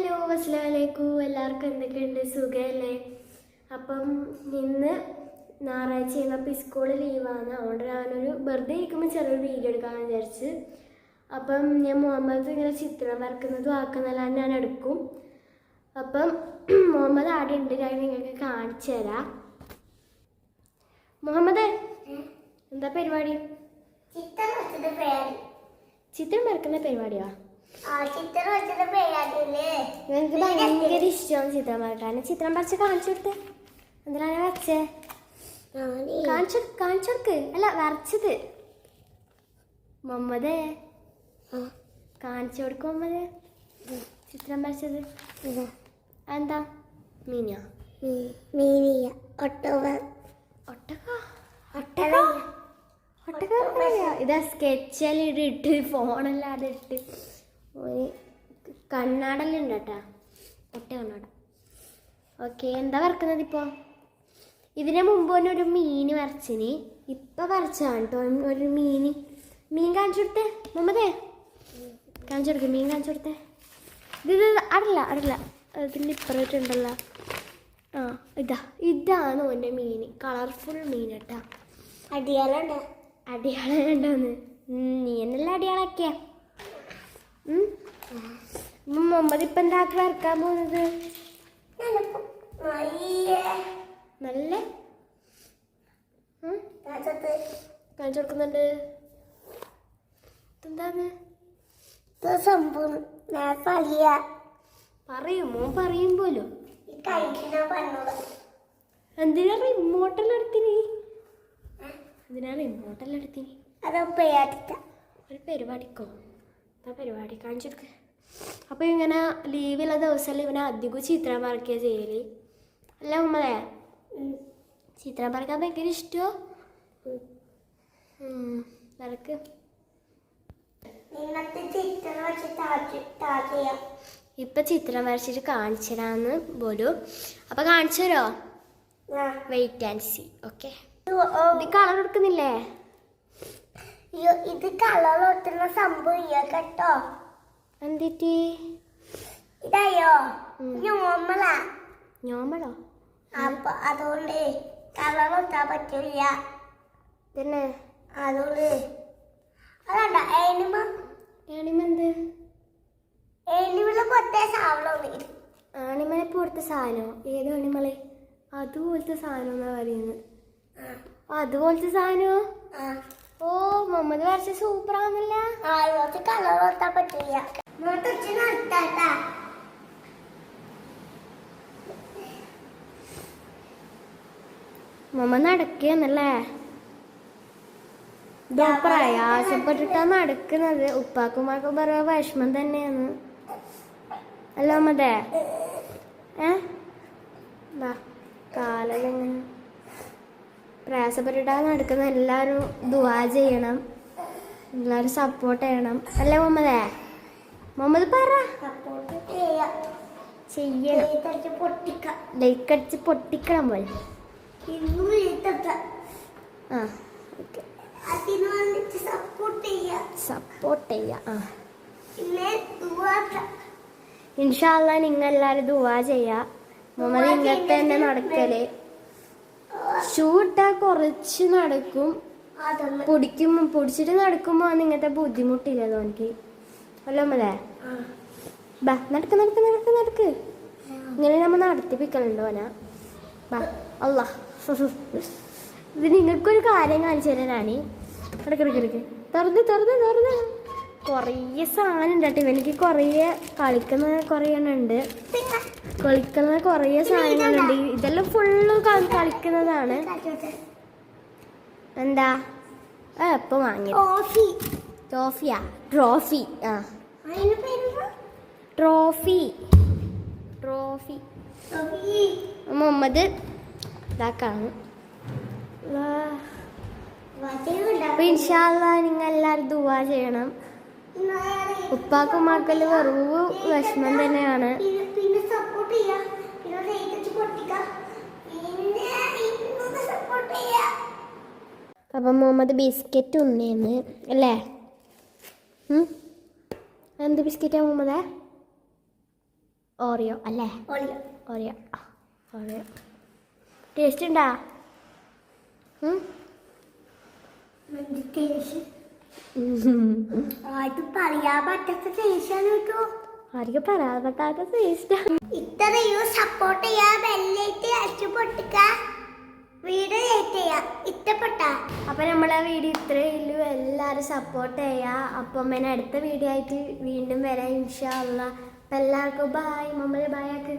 Hello അസ്സലാമലൈക്കു. എല്ലാവർക്കും എന്തൊക്കെയുണ്ട്? സുഖമല്ലേ അപ്പം ഇന്ന് ഞായറാഴ്ച അപ്പോൾ സ്കൂളിൽ ലീവാണ്. അതുകൊണ്ട് ഞാനൊരു വെറുതെ ഇരിക്കുമ്പോൾ ചെറിയൊരു വീഡിയോ എടുക്കാമെന്ന് വിചാരിച്ച്. അപ്പം ഞാൻ മുഹമ്മദ് ഇങ്ങനെ ചിത്രം വരക്കുന്നതും ആക്കുന്നതെല്ലാം ഞാൻ എടുക്കും. അപ്പം മുഹമ്മദ് ആടെ ഉണ്ട്. ഞാൻ നിങ്ങൾക്ക് കാണിച്ചു തരാം. മുഹമ്മദ് എന്താ പരിപാടി? ചിത്രം വരക്കുന്ന പരിപാടിയാ? എനിക്ക് ഭയങ്കര ഇഷ്ടമാണ് ചിത്രം വരക്കാൻ ചിത്രം വരച്ച് കാണിച്ചു കൊടുത്തേ. എന്തിനാണ് വരച്ചേ? കാണിച്ചു കാണിച്ചു കൊടുക്ക്. അല്ല വരച്ചത്. മമ്മതേ കാണിച്ചു കൊടുക്കും മമ്മതേ ചിത്രം വരച്ചത്. എന്താ മീനിയ? മീനിയ. ഒട്ടക. ഒട്ടക? ഒട്ടക. ഇതാ സ്കെച്ചെല്ലാം ഇട്ട് ഫോണെല്ലാം ഇട്ട് ഒരു കണ്ണാടെല്ലാം ഉണ്ട് ഒറ്റ കണ്ണാട. ഓക്കെ എന്താ വരക്കുന്നത് ഇപ്പോൾ ഇതിന് മുമ്പ് തന്നെ ഒരു മീൻ വരച്ചിന് ഇപ്പം വരച്ചതാണ് കേട്ടോ ഒരു മീൻ. മീൻ കാണിച്ചു കൊടുത്തേ മുമ്പതേ കാണിച്ചു കൊടുക്കേ മീൻ കാണിച്ചു കൊടുത്തേ. ഇത് ഇത് അടല്ല അടല്ല. ഇതിന്റെ ഇപ്പുറത്തുണ്ടല്ലോ. ആ ഇതാ ഇതാണ് ഓന്റെ മീൻ. കളർഫുൾ മീൻ കേട്ടോ അടിയാളുണ്ടോ അടിയാളുണ്ടോന്ന് നീ എന്നല്ല അടിയാളൊക്കെയാ? മുമ്പ് ഇപ്പം എന്താ വരക്കാൻ പോകുന്നത് നല്ല? കാണിച്ചു കൊടുക്കുന്നുണ്ട്. പറയും. പോലും എന്തിനാ റിമോട്ടെല്ലാം എടുത്തിനി? എന്തിനാ റിമോട്ടെല്ലാം എടുത്തിനി? ഒരു പരിപാടിക്കോ? എന്താ പരിപാടി? കാണിച്ചു കൊടുക്ക് അപ്പോൾ ഇങ്ങനെ ലീവുള്ള ദിവസമല്ല ഇവനെ അധികം ചിത്രം വരയ്ക്കുക ചെയ്യൽ? അല്ല നമ്മളെ ചിത്രം വരയ്ക്കാൻ ഭയങ്കര ഇഷ്ടമോ വരക്ക്. ഇപ്പൊ ചിത്രം വരച്ചിട്ട് കാണിച്ചതാന്ന് പോലും അപ്പോൾ കാണിച്ചു തരോ wait and see okay colour എടുക്കുന്നില്ലേ? ഇത് കളർ ഒട്ടുന്ന സംഭവം ഇയ കേട്ടോ. എന്തിട്ട് ഇതായോ? ഞോമളാ ഞോമളോ അപ്പൊ അതുകൊണ്ട് കളർ ഒട്ടാൻ പറ്റില്ല. പിന്നെ അതുകൊണ്ട് അതണ്ട ഏണിമ ഏണിമെന്ത് എനിമല പൊട്ടേ സാധനം ആണിമലെ പോലത്തെ സാധനമോ ഏത് ആണിമലെ അതുപോലത്തെ സാധനം എന്നാ പറയുന്നത് അതുപോലത്തെ സാധനമോ ഓ മുഹമ്മദ് വരച്ച സൂപ്പറാന്നല്ല ആ ഇവർക്ക് കളർ ഒട്ടാൻ പറ്റില്ല മുഹമ്മദ് നടക്കുകയെന്നല്ലേ പ്രയാസപ്പെട്ടിട്ടാ നടക്കുന്നത്. ഉപ്പാക്കുമാക്കും പറയാ വിഷമം തന്നെയാണ്. അല്ല മതേ ഏ? കാലങ്ങനെ കാലെങ്ങനെ പ്രയാസപ്പെട്ടിട്ടാ നടക്കുന്ന എല്ലാവരും ദുവാ ചെയ്യണം. എല്ലാവരും സപ്പോർട്ട് ചെയ്യണം. അല്ലേ മുഹമ്മദേ മുഹമ്മദ് പറ. ചെയ്യണം. ലൈക്ക് അടിച്ച് പൊട്ടിക്കണം പോലെ ആ ഓക്കെ. സപ്പോർട്ട് ചെയ്യാം. ആ. ഇൻഷാല്ല നിങ്ങൾ എല്ലാവരും ദുവാ ചെയ്യാ. മുഹമ്മദ് ഇങ്ങനത്തെ തന്നെ നടക്കൽ. ഷൂ ഇട്ടാ കുറച്ച് നടക്കും. പൊടിക്കുമ്പോ പൊടിക്കും പൊടിച്ചിട്ട് നടക്കുമ്പോ ആണ് ഇങ്ങനത്തെ ബുദ്ധിമുട്ടില്ലല്ലോ എനിക്ക്? അല്ലോ അമ്മലേ? ബാ നടക്ക് നടക്ക് നടക്ക് നടക്ക്. ഇങ്ങനെ നമ്മ നടത്തിപ്പിക്കലുണ്ടോ ഓന. ബാ അല്ല ഇത് നിങ്ങൾക്കൊരു കാര്യം കാണിച്ചു തരാനാണ് കിടക്ക് കിടക്ക് കിടക്ക് തുറന്ന് തുറന്ന് തുറന്ന്. കുറേ സാധനം ഉണ്ട് കേട്ടോ. ഇവനിക്ക് കുറേ കളിക്കുന്ന കുറേ എണ്ണം ഉണ്ട്. കളിക്കുന്ന കുറേ സാധനങ്ങളുണ്ട് ഇതെല്ലാം ഫുള്ള് കളിക്കുന്നതാണ്. എന്താ? എപ്പോ കോഫി ട്രോഫിയാ ട്രോഫി ആ? ട്രോഫി ട്രോഫി മുഹമ്മദ് ഇതാക്കാണ്. ഇൻഷാല്ല നിങ്ങൾ എല്ലാവരും ദുവാ ചെയ്യണം. ഉപ്പാക്കും മക്കൾ വെറും വിഷമം തന്നെയാണ്. അപ്പം മുഹമ്മദ് ബിസ്ക്കറ്റ് ഉണ്ണേന്ന് അല്ലേ? എന്ത് ബിസ്ക്കറ്റാ മുഹമ്മദേ? ഓറിയോ അല്ലേ? ഓറിയോ. ഓറിയോ. ഓറിയോ. ടേസ്റ്റ് ഉണ്ടാ? ആർക്കും പറയാൻ പറ്റാത്ത ടേസ്റ്റാണ് ഇത്രയും സപ്പോർട്ട് ചെയ്യാ ബെല്ലൈറ്റ് അടിച്ചു പൊട്ടിക്ക. വീഡിയോ ലേറ്റ് ചെയ്യാ. ഇഷ്ടപ്പെട്ട. അപ്പം നമ്മളെ വീഡിയോ ഇത്രയുള്ളൂ എല്ലാവരും സപ്പോർട്ട് ചെയ്യുക അപ്പം അടുത്ത വീഡിയോ ആയിട്ട് വീണ്ടും വരാം. ഇൻഷാ അല്ലാ അപ്പം എല്ലാവർക്കും ബായ് മമ്മളെ ബായ് ആക്ക്.